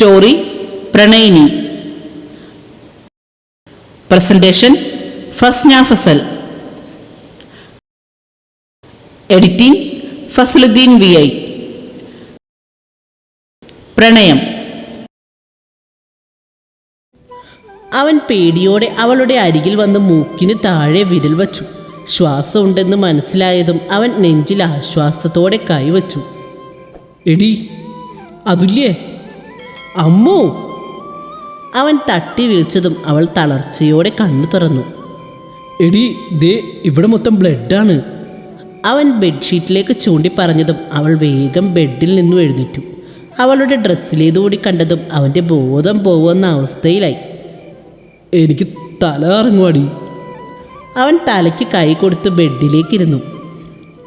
Story പ്രണയിനി. Presentation Fasna Fasal. Editing Fasaluddin V I. പ്രണയം. അവൻ പേടിയോടെ അവളുടെ അരികിൽ വന്ന് മൂക്കിന് താഴെ വിരൽ വച്ചു. ശ്വാസമുണ്ടെന്ന് മനസ്സിലായതും അവൻ നെഞ്ചിൽ ആശ്വാസത്തോടെ കൈവച്ചു. എടി അതുല്യേ? അമ്മോ. അവൻ തട്ടി വിളിച്ചതും അവൾ തളർച്ചയോടെ കണ്ണു തുറന്നു. എടി ദേ ഇവിടെ മൊത്തം ബ്ലഡാണ്. അവൻ ബെഡ്ഷീറ്റിലേക്ക് ചൂണ്ടി പറഞ്ഞതും അവൾ വേഗം ബെഡിൽ നിന്നും എഴുന്നേറ്റു. അവളുടെ ഡ്രസ്സിലേതുകൂടി കണ്ടതും അവന്റെ ബോധം പോകുന്ന അവസ്ഥയിലായി. എനിക്ക് തല ഇറങ്ങുവാടി അവൻ തലയ്ക്ക് കൈ കൊടുത്ത് ബെഡിലേക്കിരുന്നു.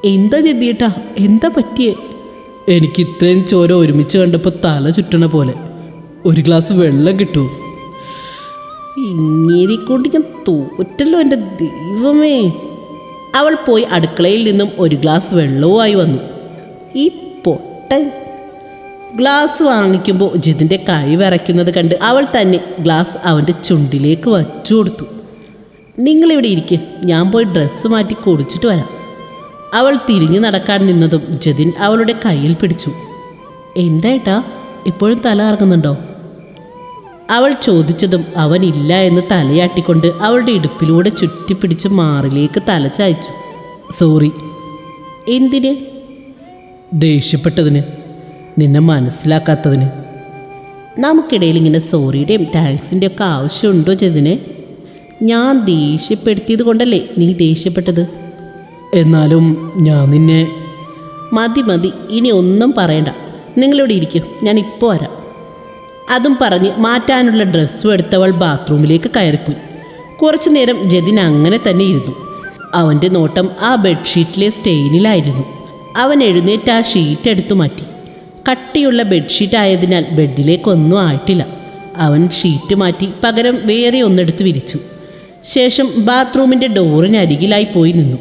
എന്താ ചെതിയേട്ടാ എന്താ പറ്റിയേ? എനിക്ക് ഇത്രയും ചോര ഒരുമിച്ച് കണ്ടപ്പോൾ തല ചുറ്റണ പോലെ. ഒരു ഗ്ലാസ് വെള്ളം കിട്ടൂ. ഇങ്ങേരിക്കൊണ്ട് കൊണ്ട് ഞാൻ തോറ്റല്ലോ എന്റെ ദൈവമേ. അവൾ പോയി അടുക്കളയിൽ നിന്നും ഒരു ഗ്ലാസ് വെള്ളവുമായി വന്നു. ഈ പൊട്ടൻ ഗ്ലാസ് വാങ്ങിക്കുമ്പോൾ ജിതിന്റെ കൈ വിറയ്ക്കുന്നത് കണ്ട് അവൾ തന്നെ ഗ്ലാസ് അവന്റെ ചുണ്ടിലേക്ക് വച്ചു കൊടുത്തു. നിങ്ങളിവിടെ ഇരിക്കുക ഞാൻ പോയി ഡ്രസ്സ് മാറ്റി കുടിച്ചിട്ട് വരാം. അവൾ തിരിഞ്ഞു നടക്കാൻ നിന്നതും ജതിൻ അവളുടെ കയ്യിൽ പിടിച്ചു. എന്തായിട്ടാ ഇപ്പോഴും തല ഇറങ്ങുന്നുണ്ടോ അവൾ ചോദിച്ചതും അവനില്ല എന്ന് തലയാട്ടിക്കൊണ്ട് അവളുടെ ഇടുപ്പിലൂടെ ചുറ്റിപ്പിടിച്ച് മാറിലേക്ക് തല ചായച്ചു. സോറി. എന്തിന്? ദേഷ്യപ്പെട്ടതിന്. നിന്നെ മനസ്സിലാക്കാത്തതിന്. നമുക്കിടയിൽ ഇങ്ങനെ സോറിയുടെയും താങ്ക്സിന്റെ ഒക്കെ ആവശ്യമുണ്ടോ ചെയ്തിന് ഞാൻ ദേഷ്യപ്പെടുത്തിയത് കൊണ്ടല്ലേ നീ ദേഷ്യപ്പെട്ടത്? എന്നാലും ഞാൻ നിന്നെ മതി മതി. ഇനി ഒന്നും പറയണ്ട. നിങ്ങളിവിടെ ഇരിക്കും. ഞാൻ ഇപ്പോൾ വരാം. അതും പറഞ്ഞ് മാറ്റാനുള്ള ഡ്രസ്സും എടുത്തവൾ ബാത്റൂമിലേക്ക് കയറിപ്പോയി. കുറച്ചു നേരം ജതിൻ അങ്ങനെ തന്നെ ഇരുന്നു. അവന്റെ നോട്ടം ആ ബെഡ്ഷീറ്റിലെ സ്റ്റെയിനിലായിരുന്നു അവൻ എഴുന്നേറ്റ് ആ ഷീറ്റ് എടുത്തു മാറ്റി. കട്ടിയുള്ള ബെഡ്ഷീറ്റ് ആയതിനാൽ ബെഡിലേക്കൊന്നും ആയിട്ടില്ല. അവൻ ഷീറ്റ് മാറ്റി പകരം വേറെ ഒന്നെടുത്ത് വിരിച്ചു. ശേഷം ബാത്റൂമിന്റെ ഡോറിനരികിലായി പോയി നിന്നു.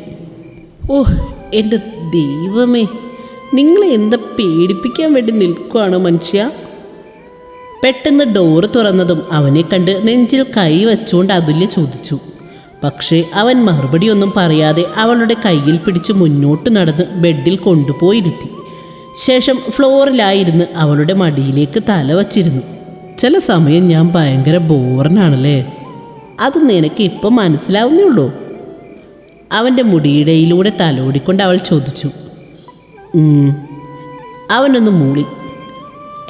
ഓഹ് എന്റെ ദൈവമേ നിങ്ങളെ എന്താ പേടിപ്പിക്കാൻ വേണ്ടി നിൽക്കുവാണോ മനുഷ്യ? പെട്ടെന്ന് ഡോറ് തുറന്നതും അവനെ കണ്ട് നെഞ്ചിൽ കൈ വെച്ചുകൊണ്ട് അതുല്യ ചോദിച്ചു. പക്ഷേ അവൻ മറുപടിയൊന്നും പറയാതെ അവളുടെ കയ്യിൽ പിടിച്ച് മുന്നോട്ട് നടന്ന് ബെഡിൽ കൊണ്ടുപോയിരുത്തി. ശേഷം ഫ്ലോറിലായിരുന്ന് അവളുടെ മടിയിലേക്ക് തല വച്ചിരുന്നു. ചില സമയം ഞാൻ ഭയങ്കര ബോറിനാണല്ലേ? അത് നിനക്ക് ഇപ്പം മനസ്സിലാവുന്നേ ഉള്ളൂ? അവന്റെ മുടിയിടയിലൂടെ തലോടിക്കൊണ്ട് അവൾ ചോദിച്ചു. അവനൊന്ന് മൂളി.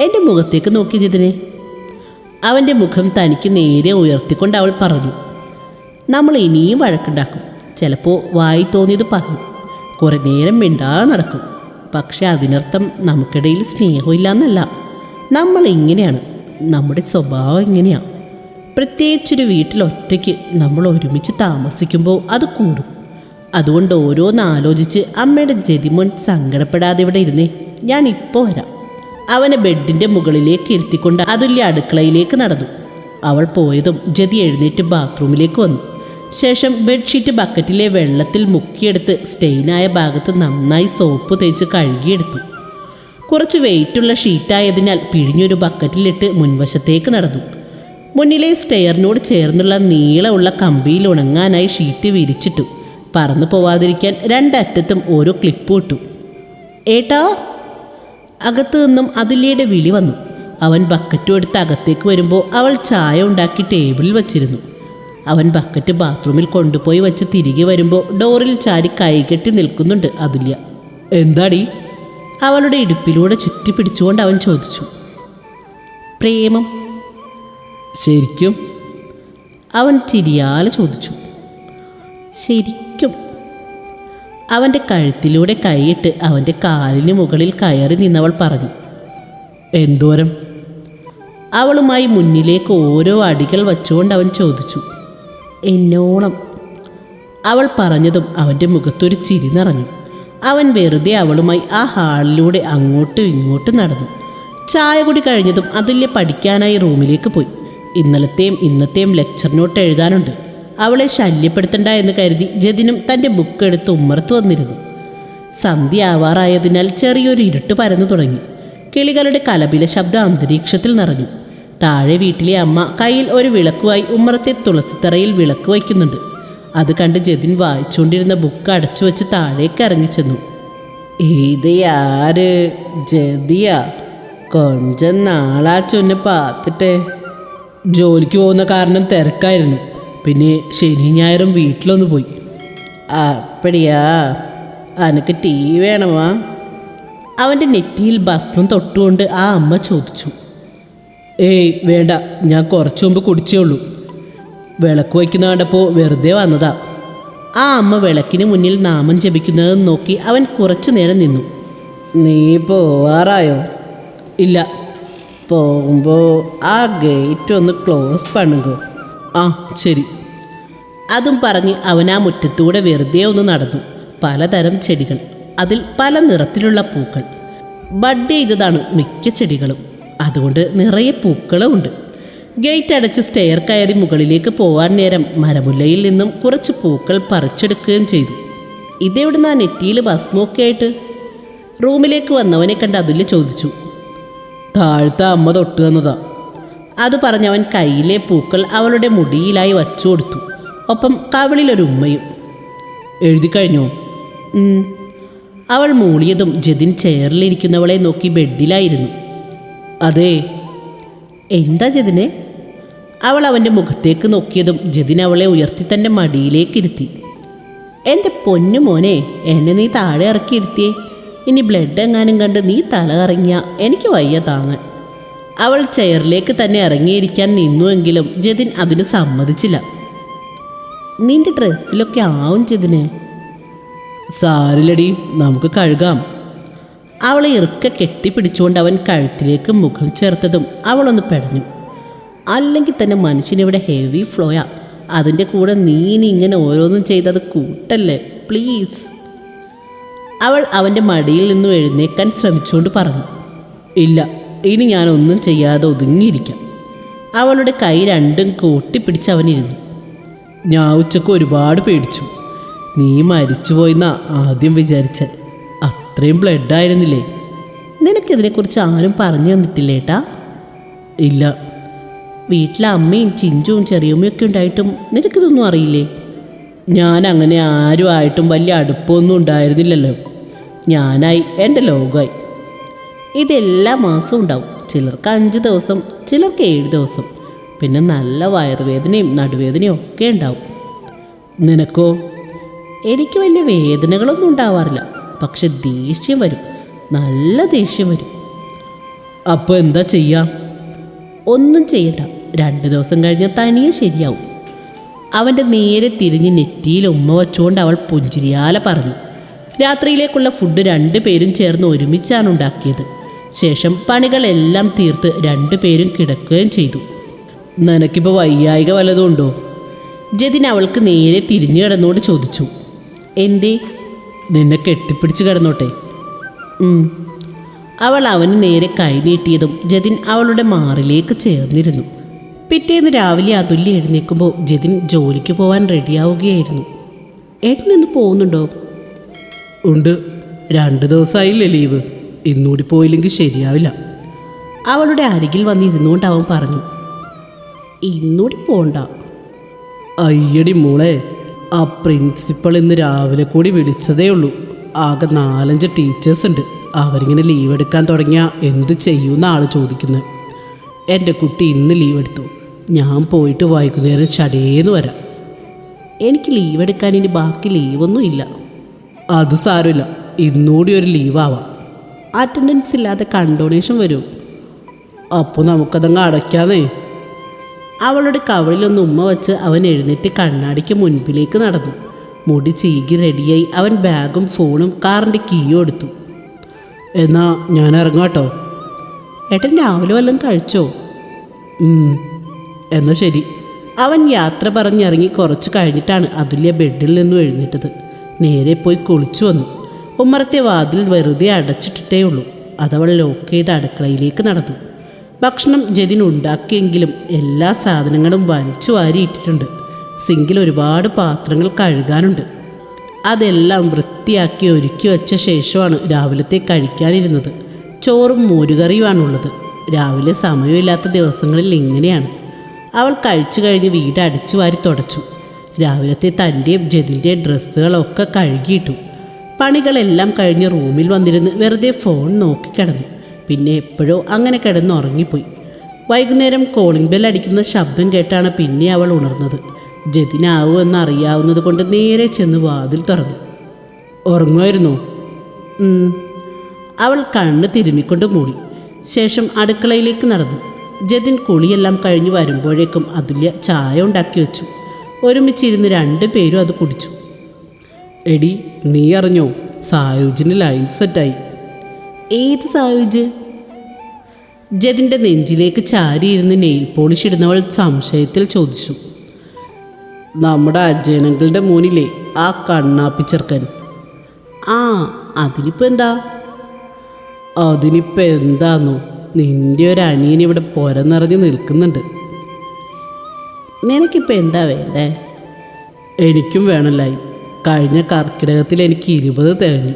എന്റെ മുഖത്തേക്ക് നോക്കി ജിതിനെ. അവന്റെ മുഖം തനിക്ക് നേരെ ഉയർത്തിക്കൊണ്ട് അവൾ പറഞ്ഞു നമ്മൾ ഇനിയും വഴക്കുണ്ടാക്കും. ചിലപ്പോൾ വായി തോന്നിയത് പറഞ്ഞു കുറേ നേരം മിണ്ടാതെ നടക്കും. പക്ഷെ അതിനർത്ഥം നമുക്കിടയിൽ സ്നേഹമില്ല എന്നല്ല നമ്മൾ ഇങ്ങനെയാണ്. നമ്മുടെ സ്വഭാവം ഇങ്ങനെയാണ് പ്രത്യേകിച്ചൊരു വീട്ടിൽ ഒറ്റയ്ക്ക് നമ്മൾ ഒരുമിച്ച് താമസിക്കുമ്പോൾ അത് കൂടും. അതുകൊണ്ട് ഓരോന്ന് ആലോചിച്ച് അമ്മയുടെ ജതിമോൻ സങ്കടപ്പെടാതെ ഇവിടെ ഇരുന്നേ. ഞാൻ ഇപ്പോൾ വരാം. അവനെ ബെഡിന്റെ മുകളിലേക്ക് ഇരുത്തിക്കൊണ്ട് അതുല്യ അടുക്കളയിലേക്ക് നടന്നു. അവൾ പോയതും ജതി എഴുന്നേറ്റ് ബാത്റൂമിലേക്ക് വന്നു. ശേഷം ബെഡ്ഷീറ്റ് ബക്കറ്റിലെ വെള്ളത്തിൽ മുക്കിയെടുത്ത് സ്റ്റെയിനായ ഭാഗത്ത് നന്നായി സോപ്പ് തേച്ച് കഴുകിയെടുത്തു. കുറച്ച് വെയിറ്റുള്ള ഷീറ്റായതിനാൽ പിഴിഞ്ഞൊരു ബക്കറ്റിലിട്ട് മുൻവശത്തേക്ക് നടന്നു. മുന്നിലെ സ്റ്റെയറിനോട് ചേർന്നുള്ള നീളമുള്ള കമ്പിയിൽ ഉണങ്ങാനായി ഷീറ്റ് വിരിച്ചിട്ടു. പറന്നു പോവാതിരിക്കാൻ രണ്ടറ്റത്തും ഓരോ ക്ലിപ്പ് ഇട്ടു. ഏട്ടാ അകത്തു നിന്നും അതിലിയുടെ വിളി വന്നു. അവൻ ബക്കറ്റും എടുത്ത് അകത്തേക്ക് വരുമ്പോൾ അവൾ ചായ ഉണ്ടാക്കി ടേബിളിൽ വച്ചിരുന്നു. അവൻ ബക്കറ്റ് ബാത്റൂമിൽ കൊണ്ടുപോയി വെച്ച് തിരികെ വരുമ്പോൾ ഡോറിൽ ചാരി കൈകെട്ടി നിൽക്കുന്നുണ്ട് അതുല്യ. എന്താടി? അവളുടെ ഇടുപ്പിലൂടെ ചുറ്റി പിടിച്ചുകൊണ്ട് അവൻ ചോദിച്ചു. പ്രേമം? ശരിക്കും? അവൻ ചിരിയാലെ ചോദിച്ചു. ശരിക്കും അവന്റെ കഴുത്തിലൂടെ കൈയിട്ട് അവന്റെ കാലിന് മുകളിൽ കയറി നിന്നവൾ പറഞ്ഞു എന്തോരം? അവളുമായി മുന്നിലേക്ക് ഓരോ അടികൾ വച്ചുകൊണ്ട് അവൻ ചോദിച്ചു എന്നോളം? അവൾ പറഞ്ഞതും അവന്റെ മുഖത്തൊരു ചിരി നിറഞ്ഞു. അവൻ വെറുതെ അവളുമായി ആ ഹാളിലൂടെ അങ്ങോട്ടും ഇങ്ങോട്ടും നടന്നു. ചായ കൂടി കഴിഞ്ഞതും അതുല്യ പഠിക്കാനായി റൂമിലേക്ക് പോയി. ഇന്നലത്തെയും ഇന്നത്തെയും ലെക്ചർ നോട്ട് എഴുതാനുണ്ട് അവളെ ശല്യപ്പെടുത്തണ്ട എന്ന് കരുതി ജതിനും തന്റെ ബുക്ക് എടുത്ത് ഉമ്മർത്ത് വന്നിരുന്നു. സന്ധ്യ ആവാറായതിനാൽ ചെറിയൊരു ഇരുട്ട് പരന്നു തുടങ്ങി. കിളികളുടെ കലപില ശബ്ദം അന്തരീക്ഷത്തിൽ നിറഞ്ഞു. താഴെ വീട്ടിലെ അമ്മ കയ്യിൽ ഒരു വിളക്കുമായി ഉമ്മറത്തെ തുളസിത്തറയിൽ വിളക്ക് വയ്ക്കുന്നുണ്ട്. അത് കണ്ട് ജതിൻ വായിച്ചുകൊണ്ടിരുന്ന ബുക്ക് അടച്ചു വെച്ച് താഴേക്ക് ഇറങ്ങിച്ചെന്നു ഇത് യാര്? ജതിയാ? കൊഞ്ചം നാളാ ചൊന്നെ പാത്തിട്ടെ. ജോലിക്ക് പോകുന്ന കാരണം തിരക്കായിരുന്നു. പിന്നെ ശനി ഞായറും വീട്ടിലൊന്ന് പോയി. അപ്പടിയാ? അനക്ക് ടീ വേണമാ? അവന്റെ നെറ്റിയിൽ ഭസ്മം തൊട്ടുകൊണ്ട് ആ അമ്മ ചോദിച്ചു. ഏയ് വേണ്ട ഞാൻ കുറച്ചു മുമ്പ് കുടിച്ചേ ഉള്ളൂ. വിളക്ക് വയ്ക്കുന്ന കണ്ടപ്പോൾ വെറുതെ വന്നതാ. ആ അമ്മ വിളക്കിന് മുന്നിൽ നാമം ജപിക്കുന്നത് നോക്കി അവൻ കുറച്ചു നേരം നിന്നു. നീ പോവാറായോ? ഇല്ല. പോകുമ്പോൾ ആ ഗേറ്റ് ഒന്ന് ക്ലോസ് പണുകോ ആ ശരി. അതും പറഞ്ഞ് അവൻ ആ മുറ്റത്തൂടെ വെറുതെ ഒന്ന് നടന്നു. പലതരം ചെടികൾ അതിൽ പല നിറത്തിലുള്ള പൂക്കൾ. ബഡ് ചെയ്തതാണ് മിക്ക ചെടികളും. അതുകൊണ്ട് നിറയെ പൂക്കളും ഉണ്ട്. ഗേറ്റ് അടച്ച് സ്റ്റെയർ കയറി മുകളിലേക്ക് പോവാൻ നേരം മരമുല്ലയിൽ നിന്നും കുറച്ച് പൂക്കൾ പറിച്ചെടുക്കുകയും ചെയ്തു. ഇതെവിടുന്ന് ആ നെറ്റിയിൽ ഭസ്മൊക്കെ ആയിട്ട് റൂമിലേക്ക് വന്നവനെ കണ്ട് അതുല്യ ചോദിച്ചു. താഴത്തെ അമ്മ തൊട്ട് തന്നതാ. അത് പറഞ്ഞവൻ കയ്യിലെ പൂക്കൾ അവളുടെ മുടിയിലായി വച്ചു കൊടുത്തു. ഒപ്പം കവളിലൊരു ഉമ്മയും. എഴുതി കഴിഞ്ഞോ. അവൾ മൂളിയതും ജതിൻ ചെയറിലിരിക്കുന്നവളെ നോക്കി ബെഡിലായിരുന്നു. അതെ. എന്താ ജതിനെ? അവൾ അവന്റെ മുഖത്തേക്ക് നോക്കിയതും ജതിൻ അവളെ ഉയർത്തി തന്റെ മടിയിലേക്ക് ഇരുത്തി എന്റെ പൊന്നു മോനെ എന്നെ നീ താഴെ ഇറക്കി ഇരുത്തിയേ ഇനി ബ്ലഡ് എങ്ങാനും കണ്ട് നീ തല കറങ്ങിയ എനിക്ക് വയ്യ താങ്ങാൻ. അവൾ ചെയറിലേക്ക് തന്നെ ഇറങ്ങിയിരിക്കാൻ നിന്നുവെങ്കിലും ജതിൻ അതിന് സമ്മതിച്ചില്ല. നിന്റെ ഡ്രസ്സിലൊക്കെ ആവും ജതിനെ. സാരിലടി നമുക്ക് കഴുകാം. അവളെ ഇറുക്ക കെട്ടിപ്പിടിച്ചുകൊണ്ട് അവൻ കഴുത്തിലേക്ക് മുഖം ചേർത്തതും അവളൊന്ന് പെടഞ്ഞു. അല്ലെങ്കിൽ തന്നെ മനുഷ്യനിവിടെ ഹെവി ഫ്ലോയാ അതിന്റെ കൂടെ നീനി ഇങ്ങനെ ഓരോന്നും ചെയ്തത് കൂട്ടല്ലേ പ്ലീസ് അവൾ അവന്റെ മടിയിൽ നിന്നും എഴുന്നേക്കാൻ ശ്രമിച്ചുകൊണ്ട് പറഞ്ഞു. ഇല്ല ഇനി ഞാനൊന്നും ചെയ്യാതെ ഒതുങ്ങിയിരിക്കാം. അവളുടെ കൈ രണ്ടും കൂട്ടിപ്പിടിച്ച് അവനിരുന്നു. ഞാൻ ഉച്ചയ്ക്ക് ഒരുപാട് പേടിച്ചു. നീ മരിച്ചുപോയെന്നാ ആദ്യം വിചാരിച്ച അത്രയും ബ്ലഡ് ആയിരുന്നില്ലേ നിനക്കിതിനെക്കുറിച്ച് ആരും പറഞ്ഞു തന്നിട്ടില്ലേട്ടാ? ഇല്ല. വീട്ടിലെ അമ്മയും ചിഞ്ചുവും ചെറിയമ്മയൊക്കെ ഉണ്ടായിട്ടും നിനക്കിതൊന്നും അറിയില്ലേ? ഞാൻ അങ്ങനെ ആരും ആയിട്ടും വലിയ അടുപ്പമൊന്നും ഉണ്ടായിരുന്നില്ലല്ലോ. ഞാനായി എന്റെ ലോകമായി ഇതെല്ലാ മാസവും ഉണ്ടാവും. ചിലർക്ക് അഞ്ച് ദിവസം ചിലർക്ക് ഏഴ് ദിവസം. പിന്നെ നല്ല വയറുവേദനയും നടുവേദനയും ഒക്കെ ഉണ്ടാവും. നിനക്കോ? എനിക്ക് വലിയ വേദനകളൊന്നും ഉണ്ടാവാറില്ല. പക്ഷെ ദേഷ്യം വരും. നല്ല ദേഷ്യം വരും. അപ്പോൾ എന്താ ചെയ്യാം? ഒന്നും ചെയ്യണ്ട. രണ്ട് ദിവസം കഴിഞ്ഞാൽ തനിയെ ശരിയാവും. അവന്റെ നേരെ തിരിഞ്ഞ് നെറ്റിയിൽ ഉമ്മ വച്ചുകൊണ്ട് അവൾ പുഞ്ചിരിയാലെ പറഞ്ഞു. രാത്രിയിലേക്കുള്ള ഫുഡ് രണ്ടുപേരും ചേർന്ന് ഒരുമിച്ചാണ് ഉണ്ടാക്കിയത്. ശേഷം പണികളെല്ലാം തീർത്ത് രണ്ടുപേരും കിടക്കുകയും ചെയ്തു. നിനക്കിപ്പോൾ വയ്യായിക വല്ലതും ഉണ്ടോ? ജതിൻ അവൾക്ക് നേരെ തിരിഞ്ഞു കിടന്നോട് ചോദിച്ചു. എന്തേ? നിന്നെ കെട്ടിപ്പിടിച്ച് കിടന്നോട്ടെ. അവൾ അവന് നേരെ കൈ നീട്ടിയതും ജതിൻ അവളുടെ മാറിലേക്ക് ചേർന്നിരുന്നു. പിറ്റേന്ന് രാവിലെ അതുല്യ എഴുന്നേൽക്കുമ്പോൾ ജതിൻ ജോലിക്ക് പോകാൻ റെഡിയാവുകയായിരുന്നു. ഏട്ടൻ പോകുന്നുണ്ടോ ഉണ്ട്. രണ്ട് ദിവസമായില്ലേ ലീവ്. ഇന്നുകൂടി പോയില്ലെങ്കിൽ ശരിയാവില്ല. അവളുടെ അരികിൽ വന്ന് ഇരുന്നുകൊണ്ട് അവൻ പറഞ്ഞു ഇന്നുകൂടി പോണ്ട. അയ്യടി മോളെ ആ പ്രിൻസിപ്പൾ ഇന്ന് രാവിലെ കൂടി വിളിച്ചതേ ഉള്ളൂ. ആകെ നാലഞ്ച് ടീച്ചേഴ്സ് ഉണ്ട്. അവരിങ്ങനെ ലീവ് എടുക്കാൻ തുടങ്ങിയാൽ എന്ത് ചെയ്യുമെന്ന് ആൾ ചോദിക്കുന്നത് എന്റെ കുട്ടി ഇന്ന് ലീവ് എടുത്തു. ഞാൻ പോയിട്ട് വൈകുന്നേരം ചടേന്ന് വരാം. എനിക്ക് ലീവ് എടുക്കാൻ ഇനി ബാക്കി ലീവൊന്നും ഇല്ല അത് സാരമില്ല. ഇന്നുകൂടി ഒരു ലീവാവാം. അറ്റൻഡൻസ് ഇല്ലാതെ കണ്ടോണേഷൻ വരും. അപ്പോൾ നമുക്കതങ്ങ് അടയ്ക്കാന്നേ. അവളുടെ കവളിലൊന്ന് ഉമ്മ വച്ച് അവൻ എഴുന്നേറ്റ് കണ്ണാടിക്ക് മുൻപിലേക്ക് നടന്നു. മുടി ചീകി റെഡിയായി അവൻ ബാഗും ഫോണും കാറിന്റെ കീയും എടുത്തു. എന്നാ ഞാൻ ഇറങ്ങാട്ടോ ഏട്ടൻ രാവിലെ വല്ലതും കഴിച്ചോ? എന്നാ ശരി. അവൻ യാത്ര പറഞ്ഞിറങ്ങി കുറച്ച് കഴിഞ്ഞിട്ടാണ് അതുല്യ ബെഡിൽ നിന്നും എഴുന്നേറ്റത്. നേരെ പോയി കുളിച്ചു വന്നു. ഉമ്മറത്തെ വാതിൽ വെറുതെ അടച്ചിട്ടിട്ടേ ഉള്ളൂ. അതവൾ ലോക്ക് ചെയ്ത് അടുക്കളയിലേക്ക് നടന്നു. ഭക്ഷണം ജതിൻ ഉണ്ടാക്കിയെങ്കിലും എല്ലാ സാധനങ്ങളും വലിച്ചു വാരിയിട്ടിട്ടുണ്ട്. സിങ്കിൽ ഒരുപാട് പാത്രങ്ങൾ കഴുകാനുണ്ട്. അതെല്ലാം വൃത്തിയാക്കി ഒരുക്കി വെച്ച ശേഷമാണ് രാവിലത്തെ കഴിക്കാനിരുന്നത്. ചോറും മോരുകറിയുമാണുള്ളത്. രാവിലെ സമയമില്ലാത്ത ദിവസങ്ങളിൽ ഇങ്ങനെയാണ്. അവൾ കഴിച്ചു കഴിഞ്ഞ് വീട് അടിച്ചു വാരി തുടച്ചു. രാവിലത്തെ തന്റെയും ജതിന്റെയും ഡ്രസ്സുകളൊക്കെ കഴുകിയിട്ടു. പണികളെല്ലാം കഴിഞ്ഞ് റൂമിൽ വന്നിരുന്ന് വെറുതെ ഫോൺ നോക്കി കിടന്നു. പിന്നെ എപ്പോഴോ അങ്ങനെ കിടന്ന് ഉറങ്ങിപ്പോയി. വൈകുന്നേരം കോളിംഗ് ബെൽ അടിക്കുന്ന ശബ്ദം കേട്ടാണ് പിന്നെ അവൾ ഉണർന്നത്. ജതിനാവൂ എന്നറിയാവുന്നത് കൊണ്ട് നേരെ ചെന്ന് വാതിൽ തുറന്നു. ഉറങ്ങുമായിരുന്നോ? അവൾ കണ്ണ് തിരുമ്മിക്കൊണ്ട് മൂടി. ശേഷം അടുക്കളയിലേക്ക് നടന്നു. ജതിൻ കുളിയെല്ലാം കഴിഞ്ഞ് വരുമ്പോഴേക്കും അതുല്യ ചായ ഉണ്ടാക്കി വെച്ചു. ഒരുമിച്ചിരുന്ന് രണ്ടു പേരും അത് കുടിച്ചു. എടി നീ അറിഞ്ഞോ സായുജിന് ലൈൻ സെറ്റായി ഏത് സായുജ്? ജതിന്റെ നെഞ്ചിലേക്ക് ചാരിയിരുന്ന് നെയിൽ പോളിഷ് ഇടുന്നവൾ സംശയത്തിൽ ചോദിച്ചു. നമ്മുടെ അജയനങ്ങളുടെ മോനിലെ ആ കണ്ണാപ്പിച്ചർക്കൻ ആ അതിനിപ്പോൾ എന്താ? അതിനിപ്പോൾ എന്താന്നോ നിന്റെ ഒരു അനിയൻ ഇവിടെ പൊരനിറഞ്ഞ് നിൽക്കുന്നുണ്ട്. നിനക്കിപ്പോൾ എന്താ വേണ്ടേ? എനിക്കും വേണല്ലായി കഴിഞ്ഞ കർക്കിടകത്തിൽ എനിക്ക് ഇരുപത് തികഞ്ഞു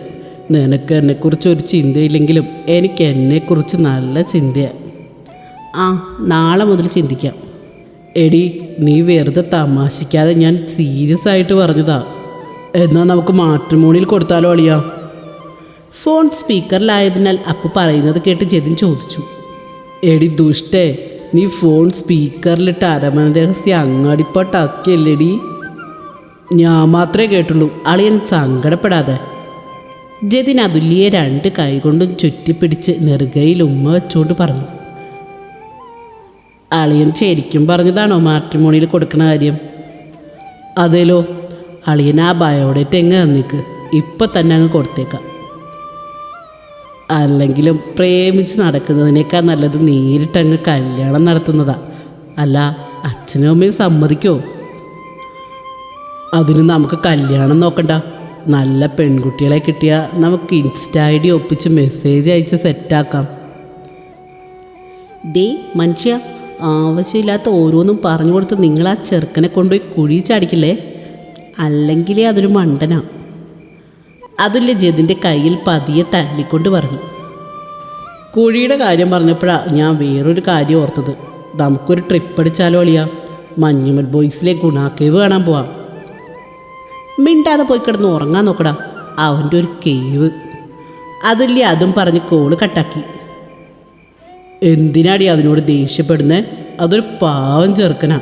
നിനക്ക് എന്നെക്കുറിച്ച് ഒരു ചിന്തയില്ലെങ്കിലും എനിക്ക് എന്നെക്കുറിച്ച് നല്ല ചിന്തയാണ് ആ നാളെ മുതൽ ചിന്തിക്കാം. എടി നീ വെറുതെ തമാശിക്കാതെ ഞാൻ സീരിയസ് ആയിട്ട് പറഞ്ഞതാ. എന്നാൽ നമുക്ക് മാട്രിമോണിയിൽ കൊടുത്താലോ അളിയാ? ഫോൺ സ്പീക്കറിലായതിനാൽ അപ്പു പറയുന്നത് കേട്ട് ജതിൻ ചോദിച്ചു. എടി ദുഷ്ടേ നീ ഫോൺ സ്പീക്കറിലിട്ട് അരമന രഹസ്യം അങ്ങാടിപ്പാട്ടാക്കിയല്ലേടി? ഞാൻ മാത്രമേ കേട്ടുള്ളൂ. അളിയൻ സങ്കടപ്പെടാതെ. ജതിൻ അതുല്യെ രണ്ട് കൈകൊണ്ടും ചുറ്റിപ്പിടിച്ച് നെറുകയിൽ ഉമ്മ വെച്ചുകൊണ്ട് പറഞ്ഞു. അളിയൻ ശരിക്കും പറഞ്ഞതാണോ മാട്രിമോണിയിൽ കൊടുക്കണ കാര്യം? അതേലോ അളിയൻ ആ ബയോഡേറ്റ് എങ്ങ് തന്നിക്ക്? ഇപ്പം തന്നെ അങ്ങ് കൊടുത്തേക്കാം. അല്ലെങ്കിലും പ്രേമിച്ച് നടക്കുന്നതിനേക്കാൾ നല്ലത് നേരിട്ടങ്ങ് കല്യാണം നടത്തുന്നതാ. അല്ല അച്ഛനും അമ്മയും സമ്മതിക്കോ? അതിന് നമുക്ക് കല്യാണം നോക്കണ്ട. നല്ല പെൺകുട്ടികളെ കിട്ടിയാൽ നമുക്ക് ഇൻസ്റ്റ ഐ ഡി ഒപ്പിച്ച് മെസ്സേജ് അയച്ച് സെറ്റാക്കാം ഡേ മനുഷ്യ ആവശ്യമില്ലാത്ത ഓരോന്നും പറഞ്ഞു കൊടുത്ത് നിങ്ങൾ ആ ചെറുക്കനെ കൊണ്ടുപോയി കുഴി ചാടിക്കില്ലേ? അല്ലെങ്കിൽ അതൊരു മണ്ടന. അതുല്ല ജതിന്റെ കയ്യിൽ പതിയെ തല്ലിക്കൊണ്ട് പറഞ്ഞു. കുഴിയുടെ കാര്യം പറഞ്ഞപ്പോഴാണ് ഞാൻ വേറൊരു കാര്യം ഓർത്തത്. നമുക്കൊരു ട്രിപ്പ് അടിച്ചാലോ അളിയാ. മഞ്ഞുമൽ ബോയ്സിലെ ഗുണാക്കേവ് കാണാൻ പോവാം. മിണ്ടാതെ പോയി കിടന്ന് ഉറങ്ങാൻ നോക്കടാ. അവന്റെ ഒരു കേവ്. അതില്ലേ അതും പറഞ്ഞ് കോൾ കട്ടാക്കി. എന്തിനാടി അവനോട് ദേഷ്യപ്പെടുന്നേ? അതൊരു പാവം ചെറുക്കനാ.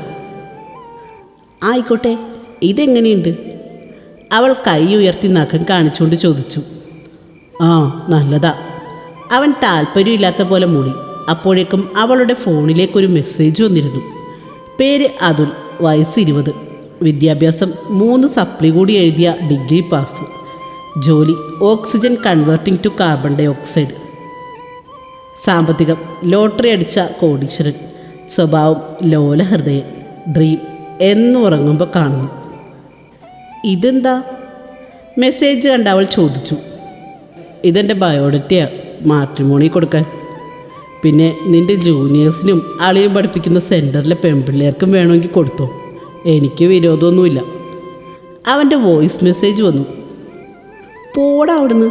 ആയിക്കോട്ടെ ഇതെങ്ങനെയുണ്ട്? അവൾ കൈ ഉയർത്തി നഖം കാണിച്ചുകൊണ്ട് ചോദിച്ചു. ആ നല്ലതാ. അവൻ താല്പര്യമില്ലാത്ത പോലെ മൂടി. അപ്പോഴേക്കും അവളുടെ ഫോണിലേക്കൊരു മെസ്സേജ് വന്നിരുന്നു. പേര് അതുൽ വയസ്സ് ഇരുപത്. വിദ്യാഭ്യാസം മൂന്ന് സപ്ലി കൂടി എഴുതിയ ഡിഗ്രി പാസ് ജോലി oxygen converting to carbon dioxide സാമ്പത്തികം ലോട്ടറി അടിച്ച കോടീശ്വരൻ. സ്വഭാവം ലോലഹൃദയൻ. ഡ്രീം എന്നുറങ്ങുമ്പോൾ കാണുന്നു. ഇതെന്താ? മെസ്സേജ് കണ്ട അവൾ ചോദിച്ചു. ഇതെന്റെ ബയോഡറ്റയാണ് മാട്രിമോണി കൊടുക്കാൻ. പിന്നെ നിന്റെ ജൂനിയേഴ്സിനും അളിയും പഠിപ്പിക്കുന്ന സെന്ററിലെ പെൺപിള്ളേർക്കും വേണമെങ്കിൽ കൊടുത്തോ. എനിക്ക് വിരോധമൊന്നുമില്ല. അവന്റെ വോയിസ് മെസ്സേജ് വന്നു. പോടാ അവിടുന്ന്.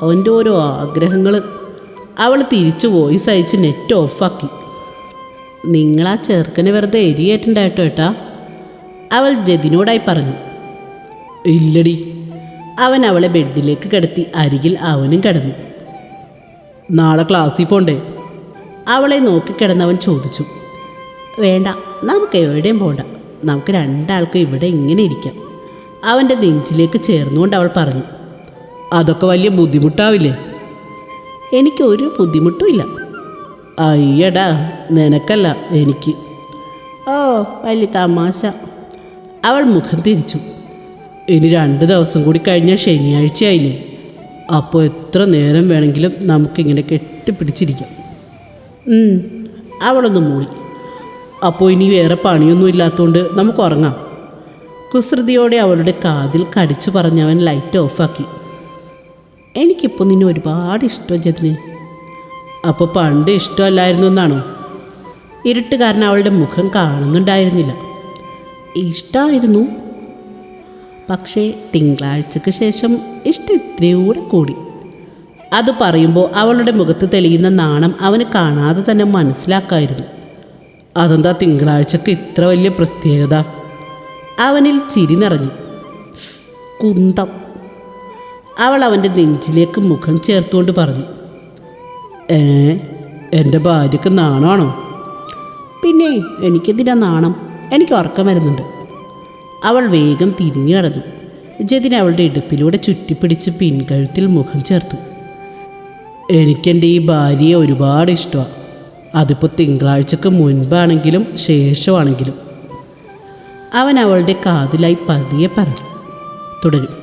അവന്റെ ഓരോ ആഗ്രഹങ്ങൾ അവൾ തിരിച്ച് വോയിസ് അയച്ച് നെറ്റ് ഓഫാക്കി നിങ്ങളാ ചെറുക്കനെ വെറുതെ എരിയേറ്റുണ്ടായിട്ടോ ഏട്ടാ. അവൾ ജതിനോടായി പറഞ്ഞു. ഇല്ലടി. അവൻ അവളെ ബെഡിലേക്ക് കിടത്തി അരികിൽ അവനും കിടന്നു. നാളെ ക്ലാസ്സിൽ പോണ്ടേ? അവളെ നോക്കിക്കിടന്നവൻ ചോദിച്ചു. വേണ്ട നമുക്ക് എവിടെയും പോണ്ട. നമുക്ക് രണ്ടാൾക്കും ഇവിടെ ഇങ്ങനെ ഇരിക്കാം. അവന്റെ നെഞ്ചിലേക്ക് ചേർന്നുകൊണ്ട് അവൾ പറഞ്ഞു അതൊക്കെ വലിയ ബുദ്ധിമുട്ടാവില്ലേ? എനിക്കൊരു ബുദ്ധിമുട്ടും ഇല്ല. അയ്യടാ നിനക്കല്ല എനിക്ക്. ഓ വലിയ തമാശ. അവൾ മുഖം തിരിച്ചു. ഇനി രണ്ട് ദിവസം കൂടി കഴിഞ്ഞാൽ ശനിയാഴ്ചയായില്ലേ? അപ്പോൾ എത്ര നേരം വേണമെങ്കിലും നമുക്കിങ്ങനെ കെട്ടിപ്പിടിച്ചിരിക്കാം. അവളൊന്ന് മൂളി അപ്പോൾ ഇനി വേറെ പണിയൊന്നും ഇല്ലാത്തതുകൊണ്ട് നമുക്ക് ഉറങ്ങാം. കുസൃതിയോടെ അവളുടെ കാതിൽ കടിച്ചു പറഞ്ഞവൻ ലൈറ്റ് ഓഫാക്കി എനിക്കിപ്പോൾ നിന്നെ ഒരുപാട് ഇഷ്ടം ജതിന് അപ്പോൾ പണ്ട് ഇഷ്ടമല്ലായിരുന്നു എന്നാണോ? ഇരുട്ടുകാരൻ അവളുടെ മുഖം കാണുന്നുണ്ടായിരുന്നില്ല. ഇഷ്ടമായിരുന്നു പക്ഷേ തിങ്കളാഴ്ചക്ക് ശേഷം ഇഷ്ടം ഇത്രയൂടെ കൂടി. അത് പറയുമ്പോൾ അവളുടെ മുഖത്ത് തെളിയുന്ന നാണം അവന് കാണാതെ തന്നെ മനസ്സിലാക്കായിരുന്നു. അതെന്താ തിങ്കളാഴ്ചക്ക് ഇത്ര വലിയ പ്രത്യേകത? അവനിൽ ചിരി നിറഞ്ഞു. കുന്തം. അവൾ അവന്റെ നെഞ്ചിലേക്ക് മുഖം ചേർത്തുകൊണ്ട് പറഞ്ഞു. ഏ എന്റെ ഭാര്യയ്ക്ക് നാണമാണോ? പിന്നെ എനിക്കെന്തിനാ നാണം? എനിക്ക് ഉറക്കം വരുന്നുണ്ട്. അവൾ വേഗം തിരിഞ്ഞു കടന്നു ജതിൻ അവളുടെ ഇടുപ്പിലൂടെ ചുറ്റിപ്പിടിച്ച് പിൻകഴുത്തിൽ മുഖം ചേർത്തു. എനിക്കെന്റെ ഈ ഭാര്യയെ ഒരുപാട് ഇഷ്ടമാണ് അതിപ്പോൾ തിങ്കളാഴ്ചക്ക് മുൻപാണെങ്കിലും ശേഷമാണെങ്കിലും. അവൻ അവളുടെ കാതിലായി പതിയെ പറഞ്ഞു തുടരും.